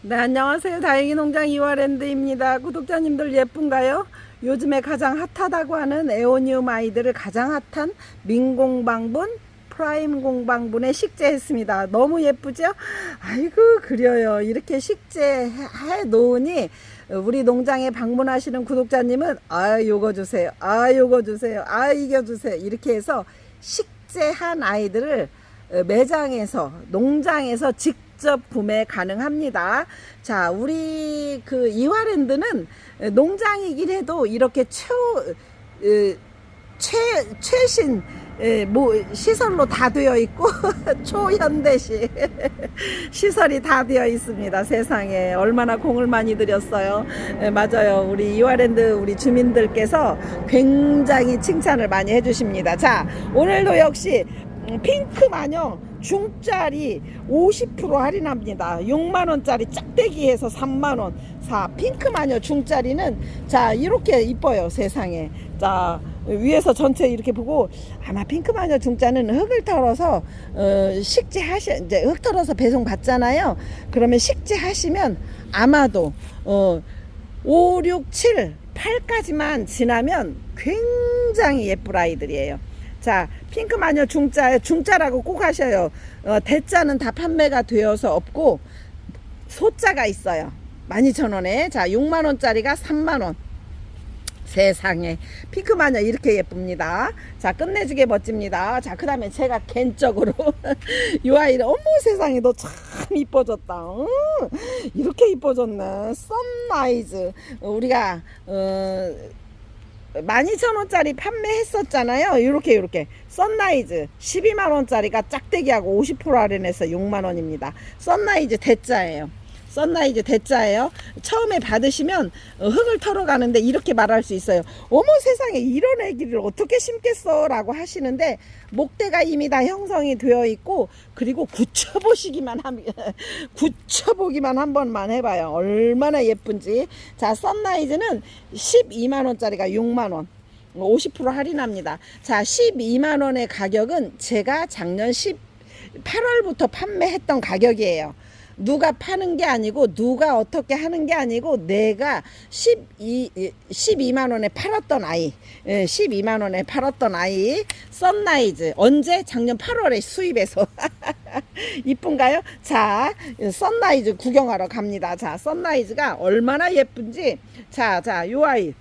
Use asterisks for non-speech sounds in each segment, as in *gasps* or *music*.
네, 안녕하세요. 다행히 농장 이화랜드입니다. 구독자님들 예쁜가요? 요즘에 가장 핫하다고 하는 에오니움 아이들을 가장 핫한 민공방분 프라임 공방분에 식재했습니다. 너무 예쁘죠? 아이고 그려요. 이렇게 식재해 놓으니 우리 농장에 방문하시는 구독자님은 아 요거 주세요. 아 요거 주세요. 아 이겨 주세요. 이렇게 해서 식재한 아이들을 어, 매장에서 농장에서 직접 구매 가능합니다. 자, 우리 그 이화랜드는 농장이긴 해도 이렇게 초 어, 최 최신 예, 뭐 시설로 다 되어 있고 *laughs* 초현대식 시설이 다 되어 있습니다. 세상에 얼마나 공을 많이 들였어요. 예, 맞아요. 우리 이화랜드 우리 주민들께서 굉장히 칭찬을 많이 해주십니다. 자, 오늘도 역시 음, 핑크 마녀 중짜리 50% 할인합니다. 6만 원짜리 짝대기에서 3만 원. 자, 핑크 마녀 중짜리는 자 이렇게 이뻐요 세상에. 자 위에서 전체 이렇게 보고 아마 핑크 마녀 중짜는 흙을 털어서 어, 식재 하시 이제 흙 털어서 배송 받잖아요. 그러면 식재 하시면 아마도 어 5, 6, 7, 8까지만 지나면 굉장히 예쁠 아이들이에요. 자, 핑크 마녀 중자, 중자라고 꼭 하셔요. 어, 대자는 다 판매가 되어서 없고, 소자가 있어요. 12,000원에. 자, 6만원짜리가 3만원. 세상에. 핑크 마녀 이렇게 예쁩니다. 자, 끝내주게 멋집니다. 자, 그 다음에 제가 개인적으로 *laughs* 이 아이를, 어머 세상에 너 참 이뻐졌다. 응? 이렇게 이뻐졌네. 썬라이즈. 우리가, 어, 12,000원짜리 판매했었잖아요. 이렇게 이렇게 썬라이즈 12만원짜리가 짝대기하고 50% 할인해서 6만원입니다. 썬라이즈 대짜예요. 썬라이즈 대짜예요. 처음에 받으시면 어, 흙을 털어 가는데 이렇게 말할 수 있어요. 어머 세상에 이런 애기를 어떻게 심겠어 라고 하시는데 목대가 이미 다 형성이 되어 있고 그리고 굳혀보시기만 하면 *laughs* 굳혀보기만 한 번만 해봐요. 얼마나 예쁜지. 자 썬라이즈는 12만원짜리가 6만원. 50% 할인합니다. 자, 12만 원의 가격은 제가 작년 18월부터 판매했던 가격이에요. 누가 파는 게 아니고 누가 어떻게 하는 게 아니고 내가 12 12만 원에 팔았던 아이. 예, 12만 원에 팔았던 아이 썬라이즈 언제 작년 8월에 수입해서 *laughs* 이쁜가요? 자, 썬라이즈 구경하러 갑니다. 자, 썬라이즈가 얼마나 예쁜지 자, 자, 요 아이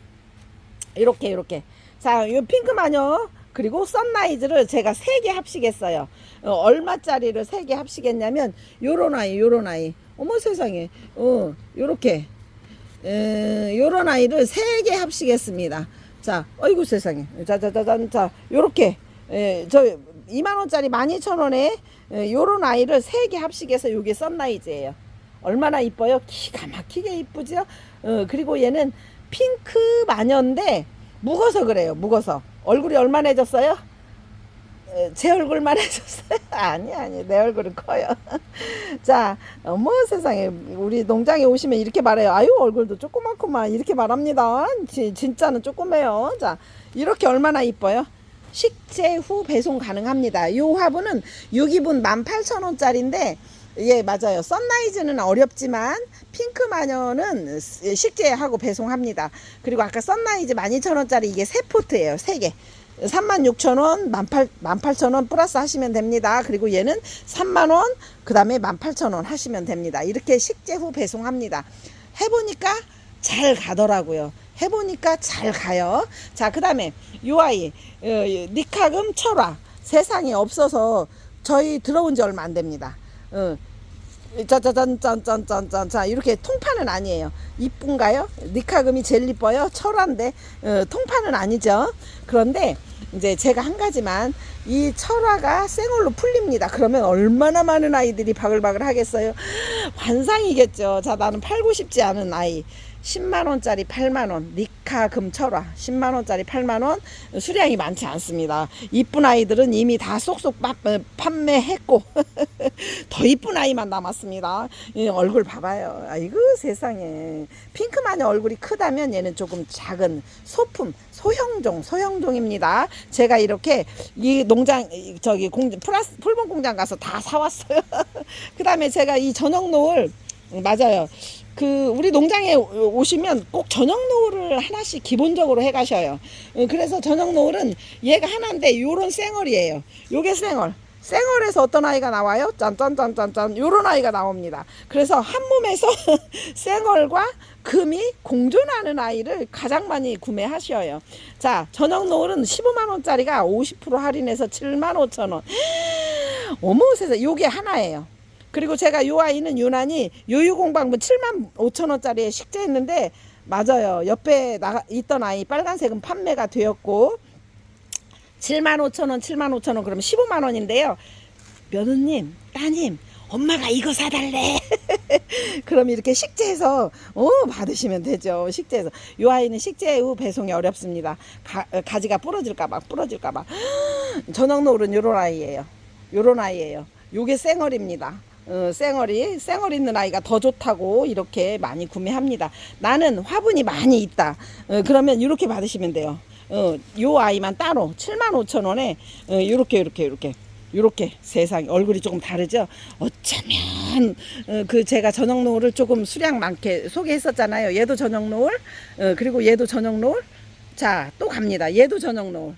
이렇게 이렇게 자, 요 핑크 마녀 그리고 썬라이즈를 제가 세 개 합식했어요. 어, 얼마짜리를 세 개 합식했냐면 요런 아이, 요런 아이. 어머 세상에. 어, 요렇게. 에, 요런 아이를 세 개 합식했습니다. 자, 어이구 세상에. 자, 자, 자, 자, 자, 요렇게. 에, 저 2만 원짜리 12,000원에 에, 요런 아이를 세 개 합식해서 요게 썬라이즈예요. 얼마나 이뻐요? 기가 막히게 이쁘죠? 어, 그리고 얘는 핑크 마녀인데 묵어서 그래요. 묵어서. 얼굴이 얼마나 해졌어요? 에, 제 얼굴만 해졌어요? *laughs* 아니 아니 내 얼굴은 커요. *laughs* 자, 어머 세상에 우리 농장에 오시면 이렇게 말해요. 아유 얼굴도 조그맣구만 이렇게 말합니다. 지, 진짜는 조그매요. 자, 이렇게 얼마나 이뻐요? 식재 후 배송 가능합니다. 요 화분은 6기분 18,000원짜리인데 예, 맞아요. 썬라이즈는 어렵지만 핑크 마녀는 식재하고 배송합니다. 그리고 아까 썬라이즈 12,000원짜리 이게 세 포트예요. 세 개. 36,000원, 18,000원 플러스 하시면 됩니다. 그리고 얘는 3만원, 그 다음에 18,000원 하시면 됩니다. 이렇게 식재 후 배송합니다. 해보니까 잘 가더라고요. 해보니까 잘 가요. 자, 그 다음에 요 아이, 어, 니카금 철화. 세상에 없어서 저희 들어온 지 얼마 안 됩니다. 어, 짜자잔짠짠짠짠. 자 이렇게 통판은 아니에요. 이쁜가요? 니카금이 제일 이뻐요? 철화인데? 어, 통판은 아니죠. 그런데 이제 제가 한 가지만 이 철화가 생얼로 풀립니다. 그러면 얼마나 많은 아이들이 바글바글 하겠어요? *gasps* 환상이겠죠. 자 나는 팔고 싶지 않은 아이 10만원짜리 8만원, 니카 금철화 10만원짜리 8만원, 수량이 많지 않습니다. 이쁜 아이들은 이미 다 쏙쏙 빠, 어, 판매했고, *laughs* 더 이쁜 아이만 남았습니다. 이 얼굴 봐봐요. 아이고 세상에. 핑크마녀 얼굴이 크다면 얘는 조금 작은 소품, 소형종, 소형종입니다. 제가 이렇게 이 농장, 이 저기 공, 플라스, 풀본 공장 가서 다 사왔어요. *laughs* 그 다음에 제가 이 전용 노을 음, 맞아요. 그 우리 농장에 오- 오시면 꼭 저녁 노을을 하나씩 기본적으로 해 가셔요. 어, 그래서 저녁 노을은 얘가 하나인데 요런 쌩얼이에요. 요게 쌩얼. 쌩얼에서 어떤 아이가 나와요? 짠짠짠짠짠 요런 아이가 나옵니다. 그래서 한 몸에서 *laughs* 쌩얼과 금이 공존하는 아이를 가장 많이 구매하셔요. 자, 저녁 노을은 15만 원짜리가 50% 할인해서 7만 5천 원. *gasps* 어머 세상 요게 하나예요. 그리고 제가 요 아이는 유난히 요유공방분 7만 5천 원짜리에 식재했는데 맞아요. 옆에 나 있던 아이 빨간색은 판매가 되었고 7만 5천 원, 7만 5천 원 그러면 15만 원인데요. 며느님, 따님, 엄마가 이거 사달래. *laughs* 그럼 이렇게 식재해서 어 받으시면 되죠. 식재해서 요 아이는 식재 후 배송이 어렵습니다. 가, 어, 가지가 부러질까 봐 부러질까 봐. *gasps* 저녁 노을은 요런 아이예요. 요런 아이예요. 요게 쌩얼입니다. 어, 쌩얼이 쌩얼 있는 아이가 더 좋다고 이렇게 많이 구매합니다. 나는 화분이 많이 있다. 어, 그러면 이렇게 받으시면 돼요. 어, 요 아이만 따로 7만 5천 원에 어, 요렇게 요렇게 요렇게 요렇게 세상 얼굴이 조금 다르죠. 어쩌면 어, 그 제가 저녁 노을을 조금 수량 많게 소개했었잖아요. 얘도 저녁 노을 어, 그리고 얘도 저녁 노을 자 또 갑니다. 얘도 저녁 노을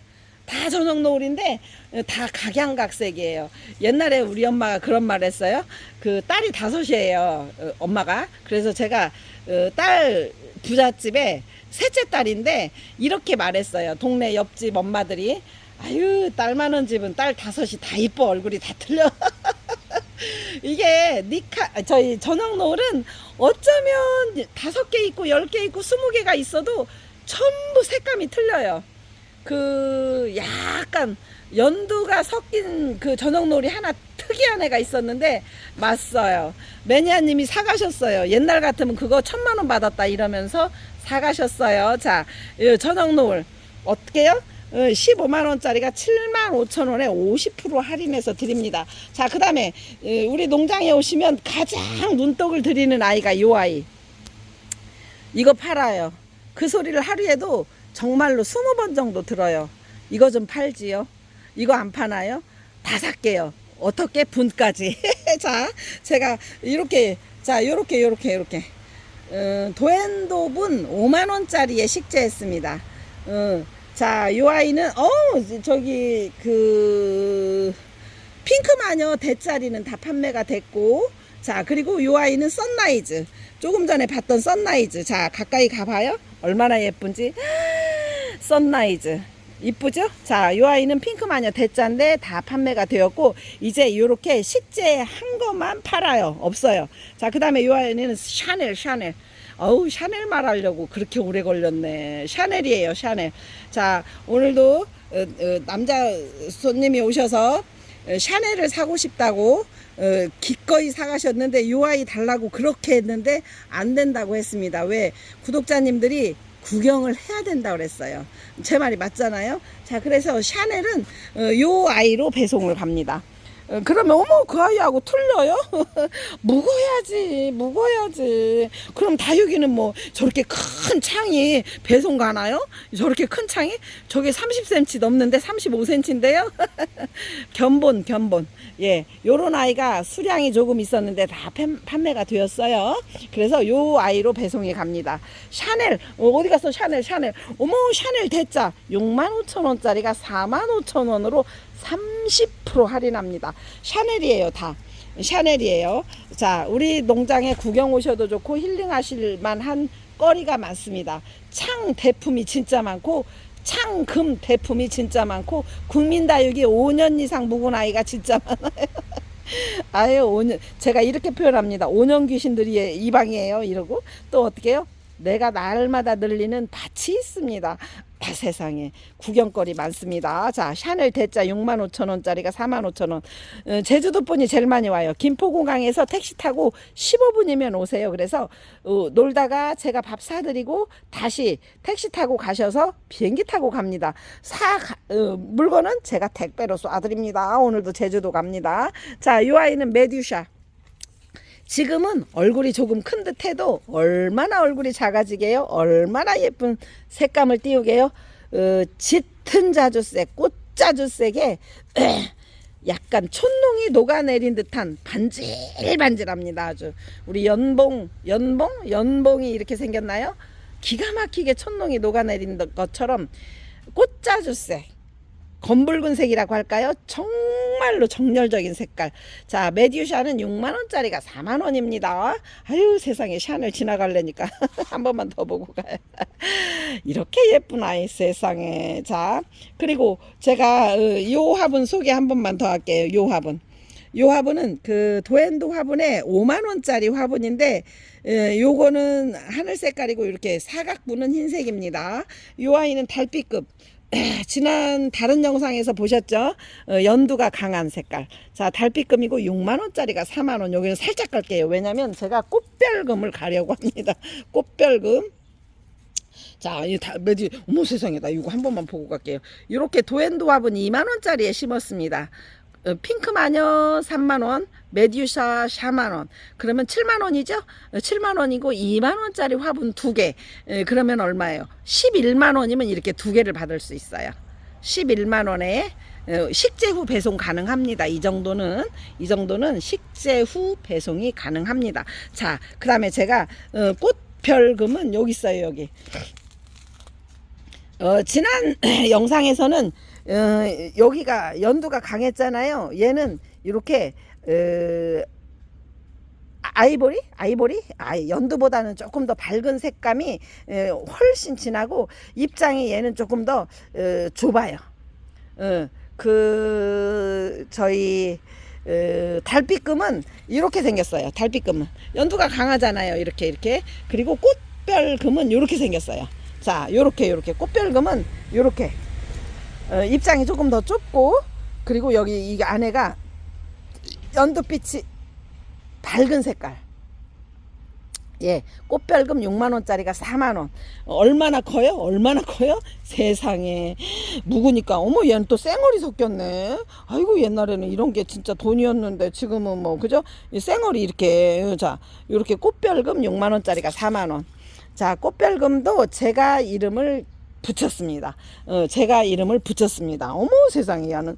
다 저녁 노을인데 어, 다 각양각색이에요. 옛날에 우리 엄마가 그런 말 했어요. 그 딸이 다섯이에요. 어, 엄마가. 그래서 제가 어, 딸 부잣집에 셋째 딸인데 이렇게 말했어요. 동네 옆집 엄마들이 아유 딸 많은 집은 딸 다섯이 다 이뻐 얼굴이 다 틀려. *laughs* 이게 니카 저희 저녁 노을은 어쩌면 다섯 개 있고 열 개 있고 스무 개가 있어도 전부 색감이 틀려요. 그 약간 연두가 섞인 그 저녁 놀이 하나 특이한 애가 있었는데 맞어요. 매니아님이 사가셨어요. 옛날 같으면 그거 천만 원 받았다 이러면서 사가셨어요. 자, 이 저녁 노을 어떻게요? 15만 원짜리가 7만 5천 원에 50% 할인해서 드립니다. 자, 그다음에 어, 우리 농장에 오시면 가장 눈독을 들이는 아이가 이 아이. 이거 팔아요. 그 소리를 하루에도 정말로 스무 번 정도 들어요. 이거 좀 팔지요. 이거 안 파나요? 다 살게요. 어떻게 분까지. *laughs* 자, 제가 이렇게 자, 요렇게 요렇게 요렇게 어, 도엔도분 5만 원짜리에 식재했습니다. 어, 자, 요 아이는 어 저기 그 핑크 마녀 대짜리는 다 판매가 됐고 자 그리고 요 아이는 선라이즈 조금 전에 봤던 선라이즈 자 가까이 가봐요 얼마나 예쁜지 선라이즈 이쁘죠? 자, 요 아이는 핑크 마녀 대짜인데 다 판매가 되었고 이제 요렇게 식재 한 것만 팔아요. 없어요. 자, 그다음에 요 아이는 샤넬 샤넬. 어우, 샤넬 말하려고 그렇게 오래 걸렸네. 샤넬이에요, 샤넬. 자, 오늘도 어, 어, 남자 손님이 오셔서 어, 샤넬을 사고 싶다고 어, 기꺼이 사가셨는데 요 아이 달라고 그렇게 했는데 안 된다고 했습니다. 왜 구독자님들이 구경을 해야 된다 그랬어요. 제 말이 맞잖아요. 자, 그래서 샤넬은 어, 요 아이로 배송을 갑니다. 어, 그러면 어머 그 아이하고 틀려요? *laughs* 묵어야지 묵어야지. 그럼 다육이는 뭐 저렇게 큰 창이 배송 가나요? 저렇게 큰 창이? 저게 30cm 넘는데 35cm인데요? *laughs* 견본 견본. 예 요런 아이가 수량이 조금 있었는데 다 팬- 판매가 되었어요. 그래서 요 아이로 배송이 갑니다. 샤넬 어, 어디 갔어? 샤넬 샤넬. 어머 샤넬 대짜 6만 5천 원짜리가 4만 5천 원으로 30% 할인합니다. 샤넬이에요, 다. 샤넬이에요. 자, 우리 농장에 구경 오셔도 좋고 힐링하실 만한 거리가 많습니다. 창 대품이 진짜 많고 창금 대품이 진짜 많고 국민다육이 5년 이상 묵은 아이가 진짜 많아요. *laughs* 아유, 5년 제가 이렇게 표현합니다. 5년 귀신들이 이 방이에요. 이러고 또 어떻게 해요? 내가 날마다 늘리는 밭이 있습니다. 다 세상에 구경거리 많습니다. 자, 샤넬 대짜 6만 5천 원짜리가 4만 5천 원. 어, 제주도 분이 제일 많이 와요. 김포공항에서 택시 타고 15분이면 오세요. 그래서 어, 놀다가 제가 밥 사드리고 다시 택시 타고 가셔서 비행기 타고 갑니다. 사 가- 어, 물건은 제가 택배로 쏴드립니다. 오늘도 제주도 갑니다. 자, 이 아이는 메듀샤. 지금은 얼굴이 조금 큰 듯해도 얼마나 얼굴이 작아지게요? 얼마나 예쁜 색감을 띄우게요? 어, 짙은 자주색, 꽃 자주색에 *clears throat* 약간 촌농이 녹아내린 듯한 반질반질합니다. 아주 우리 연봉, 연봉, 연봉이 이렇게 생겼나요? 기가 막히게 촌농이 녹아내린 것처럼 꽃자주색, 검붉은색이라고 할까요? 정말로 정열적인 색깔. 자, 메디우샤는 6만 원짜리가 4만 원입니다. 아유, 세상에 샤넬 지나갈래니까 *laughs* 한 번만 더 보고 가요. *laughs* 이렇게 예쁜 아이 세상에. 자, 그리고 제가 어, 요 화분 소개 한 번만 더 할게요. 요 화분. 요 화분은 그 도엔도 화분에 5만 원짜리 화분인데 에, 요거는 하늘 색깔이고 이렇게 사각 부는 흰색입니다. 요 아이는 달빛급. *clears throat* 지난 다른 영상에서 보셨죠? 어, 연두가 강한 색깔. 자, 달빛금이고 6만 원짜리가 4만 원. 여기는 살짝 갈게요. 왜냐면 제가 꽃별금을 가려고 합니다. *laughs* 꽃별금. 자, 이 다, 매디, 어머 세상에, 나 이거 한 번만 보고 갈게요. 이렇게 도엔도 화분 2만 원짜리에 심었습니다. 어, 핑크 마녀 3만 원, 메디우샤 4만 원. 그러면 7만 원이죠? 어, 7만 원이고 2만 원짜리 화분 두 개. 에, 그러면 얼마예요? 11만 원이면 이렇게 두 개를 받을 수 있어요. 11만 원에 어, 식재 후 배송 가능합니다. 이 정도는 이 정도는 식재 후 배송이 가능합니다. 자, 그다음에 제가 어, 꽃별금은 여기 있어요, 여기. 어, 지난 *clears throat* 영상에서는 어, 여기가 연두가 강했잖아요. 얘는 이렇게 어, 아이보리? 아이보리? 아, 연두보다는 조금 더 밝은 색감이 에, 훨씬 진하고 입장이 얘는 조금 더 어, 좁아요. 어, 그 저희 어, 달빛금은 이렇게 생겼어요. 달빛금은 연두가 강하잖아요. 이렇게 이렇게 그리고 꽃별금은 이렇게 생겼어요. 자, 요렇게 요렇게 꽃별금은 요렇게 어, 입장이 조금 더 좁고 그리고 여기 이 안에가 연두빛이 밝은 색깔. 예, 꽃별금 6만 원짜리가 4만 원. 어, 얼마나 커요? 얼마나 커요? 세상에 묵으니까 어머 얘는 또 쌩얼이 섞였네. 아이고 옛날에는 이런 게 진짜 돈이었는데 지금은 뭐 그죠? 이 쌩얼이 이렇게 자 이렇게 꽃별금 6만 원짜리가 4만 원. 자 꽃별금도 제가 이름을 붙였습니다. 어, 제가 이름을 붙였습니다. 어머 세상에 야는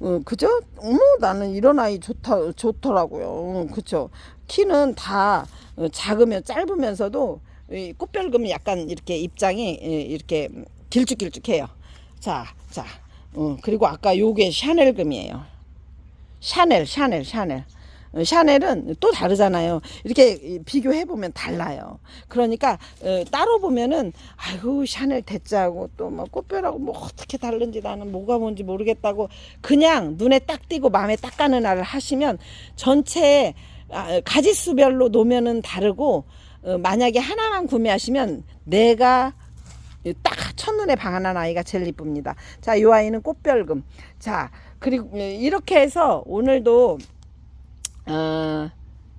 어, 그죠? 어머 나는 이런 아이 좋다 좋더라고요. 어, 그쵸? 키는 다 어, 작으면 짧으면서도 이 꽃별금은 약간 이렇게 입장이 예, 이렇게 길쭉길쭉해요. 자, 자, 어, 그리고 아까 요게 샤넬금이에요. 샤넬, 샤넬, 샤넬. 어, 샤넬은 또 다르잖아요. 이렇게 비교해 보면 달라요. 그러니까 어, 따로 보면은 아이고 샤넬 대짜고 또 뭐 꽃별하고 뭐 어떻게 다른지 나는 뭐가 뭔지 모르겠다고 그냥 눈에 딱 띄고 마음에 딱 가는 알을 하시면 전체 아, 가지수별로 놓으면은 다르고 어, 만약에 하나만 구매하시면 내가 딱 첫눈에 반한 아이가 제일 이쁩니다. 자, 이 아이는 꽃별금. 자, 그리고 이렇게 해서 오늘도 어,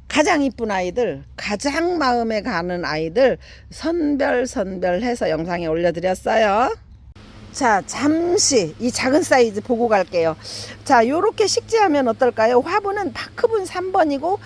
가장 이쁜 아이들, 가장 마음에 가는 아이들 선별 선별해서 영상에 올려드렸어요. 자, 잠시 이 작은 사이즈 보고 갈게요. 자, 요렇게 식재하면 어떨까요? 화분은 파크분 3번이고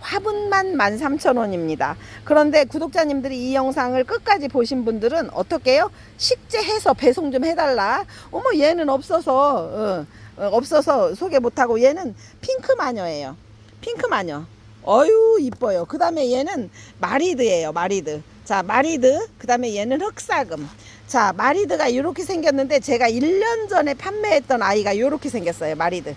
화분만 13,000원입니다. 그런데 구독자님들이 이 영상을 끝까지 보신 분들은 어떻게 해요? 식재해서 배송 좀 해달라. 어머, 얘는 없어서, 어, 어, 없어서 소개 못하고 얘는 핑크 마녀예요. 핑크 마녀. 어유 이뻐요. 그 다음에 얘는 마리드예요. 마리드. 자, 마리드. 그 다음에 얘는 흑사금. 자, 마리드가 이렇게 생겼는데 제가 1년 전에 판매했던 아이가 이렇게 생겼어요. 마리드.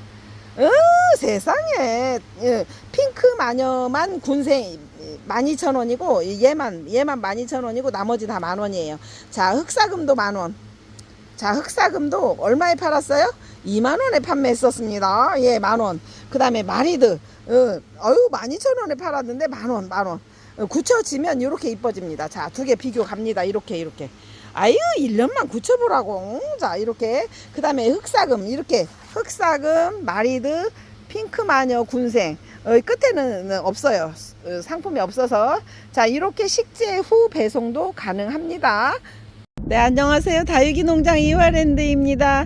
어, 세상에. 예, 핑크 마녀만 군생 12,000원이고 얘만 얘만 12,000원이고 나머지 다 만원이에요. 자, 흑사금도 만원. 자, 흑사금도 얼마에 팔았어요? 2만 원에 판매했었습니다. 예, 만 원. 그 다음에 마리드. 어, 어유 12,000원에 팔았는데 만 원, 만 원. 어, 굳혀지면 이렇게 이뻐집니다. 자, 두 개 비교 갑니다. 이렇게 이렇게. 아유, 1년만 굳혀보라고. 응, 자, 이렇게. 그 다음에 흑사금, 이렇게. 흑사금, 마리드, 핑크 마녀, 군생. 어, 끝에는 없어요. 어, 상품이 없어서. 자, 이렇게 식재 후 배송도 가능합니다. 네, 안녕하세요. 다육이 농장 이화랜드입니다.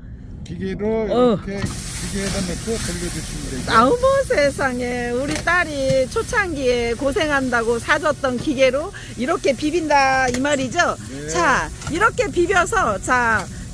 기계로 어. 이렇게 기계에다 넣고 돌려주시면 되고. 아우 뭐 세상에 우리 딸이 초창기에 고생한다고 사줬던 기계로 이렇게 비빈다 이 말이죠. 네. 자 이렇게 비벼서 자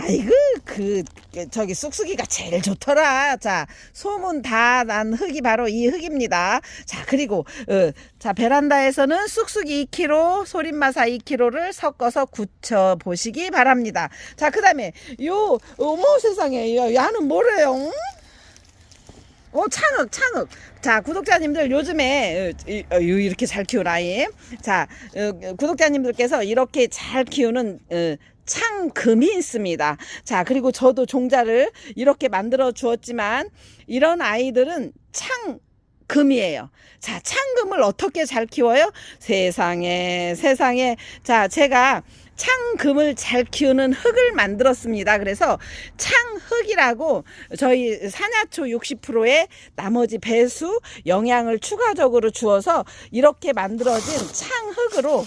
아이고 그 저기 쑥쑥이가 제일 좋더라. 자 소문 다 난 흙이 바로 이 흙입니다. 자 그리고 어, 자 베란다에서는 쑥쑥이 2kg, 소림마사 2kg를 섞어서 굳혀 보시기 바랍니다. 자 그다음에 요 어머 세상에 야, 야는 뭐래요? 응? 어 창흑 창흑 자 구독자님들 요즘에 어, 이- 어, 요- 이렇게 잘 키운 아이 자 어, 구독자님들께서 이렇게 잘 키우는 어, 창금이 있습니다 자 그리고 저도 종자를 이렇게 만들어 주었지만 이런 아이들은 창 금이에요. 자, 창금을 어떻게 잘 키워요? 세상에, 세상에. 자, 제가 창금을 잘 키우는 흙을 만들었습니다. 그래서 창흙이라고 저희 산야초 60%의 나머지 배수 영양을 추가적으로 주어서 이렇게 만들어진 창흙으로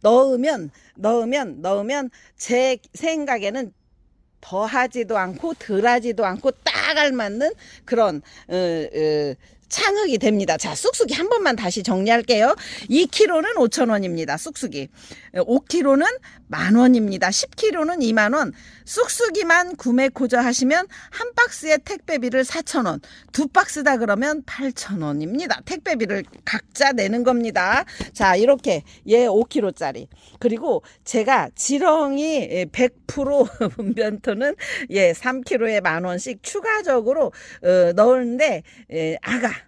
넣으면 넣으면 넣으면 제 생각에는 더하지도 않고 덜하지도 않고 딱 알맞는 그런 어, 어, 창흙이 됩니다. 자, 쑥쑥이 한 번만 다시 정리할게요. 2kg는 5,000원입니다. 쑥쑥이. 5kg는 만 원입니다. 10kg는 2만 원. 쑥쑥이만 구매 고저 하시면 한 박스에 택배비를 4,000원. 두 박스다 그러면 8,000원입니다. 택배비를 각자 내는 겁니다. 자, 이렇게 얘 5kg짜리. 그리고 제가 지렁이 100% 분변토는 예, 3kg에 *laughs* 만 원씩 추가적으로 어, 넣었는데 예, 아가 어,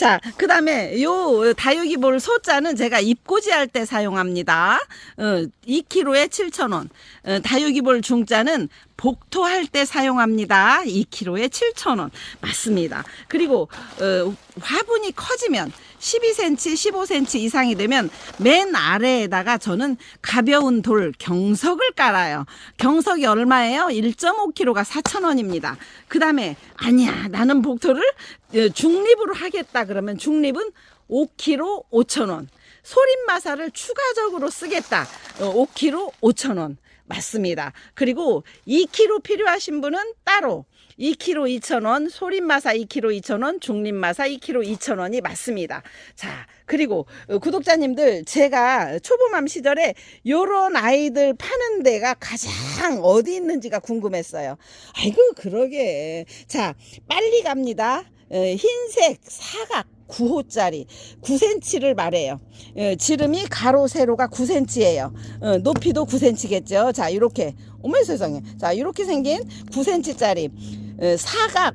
자, 그 다음에 요 다육이볼 소자는 제가 입고지 할때 사용합니다. 어, 2kg에 7,000원. 어, 다육이볼 중자는 복토할 때 사용합니다. 2kg에 7,000원. 맞습니다. 그리고 어, 화분이 커지면 12cm, 15cm 이상이 되면 맨 아래에다가 저는 가벼운 돌 경석을 깔아요. 경석이 얼마예요? 1.5kg가 4,000원입니다. 그 다음에 아니야 나는 복토를 어, 중립으로 하겠다 그러면 중립은 5kg 5,000원. 소림마사를 추가적으로 쓰겠다. 어, 5kg 5,000원. 맞습니다. 그리고 2kg 필요하신 분은 따로 2kg 2,000원, 소림마사 2kg 2,000원, 중립마사 2kg 2,000원이 맞습니다. 자, 그리고 어, 구독자님들 제가 초보맘 시절에 요런 아이들 파는 데가 가장 어디 있는지가 궁금했어요. 아이고 그러게. 자, 빨리 갑니다. 어, 흰색 사각 9호짜리 9cm를 말해요. 어, 지름이 가로 세로가 9cm예요. 어, 높이도 9cm겠죠. 자, 이렇게 어머 세상에. 자, 이렇게 생긴 9cm짜리 어, 사각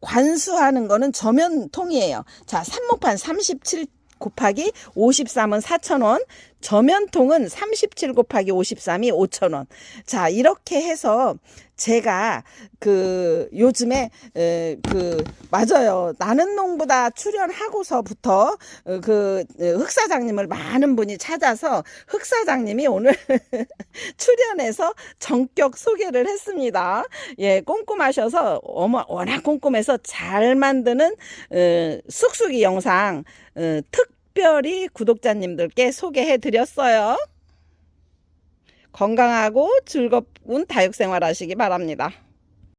관수하는 거는 저면통이에요. 자, 삽목판 37 곱하기 53은 4,000원, 저면통은 37 곱하기 53이 5,000원. 자, 이렇게 해서 제가 그 요즘에 에, 그 맞아요. 나는 농부다 출연하고서부터 어, 그 어, 흑사장님을 많은 분이 찾아서 흑사장님이 오늘 *laughs* 출연해서 전격 소개를 했습니다. 예, 꼼꼼하셔서 어머 워낙 꼼꼼해서 잘 만드는 어, 쑥쑥이 영상 어, 특별히 구독자님들께 소개해 드렸어요. 건강하고 즐거운 다육 생활 하시기 바랍니다.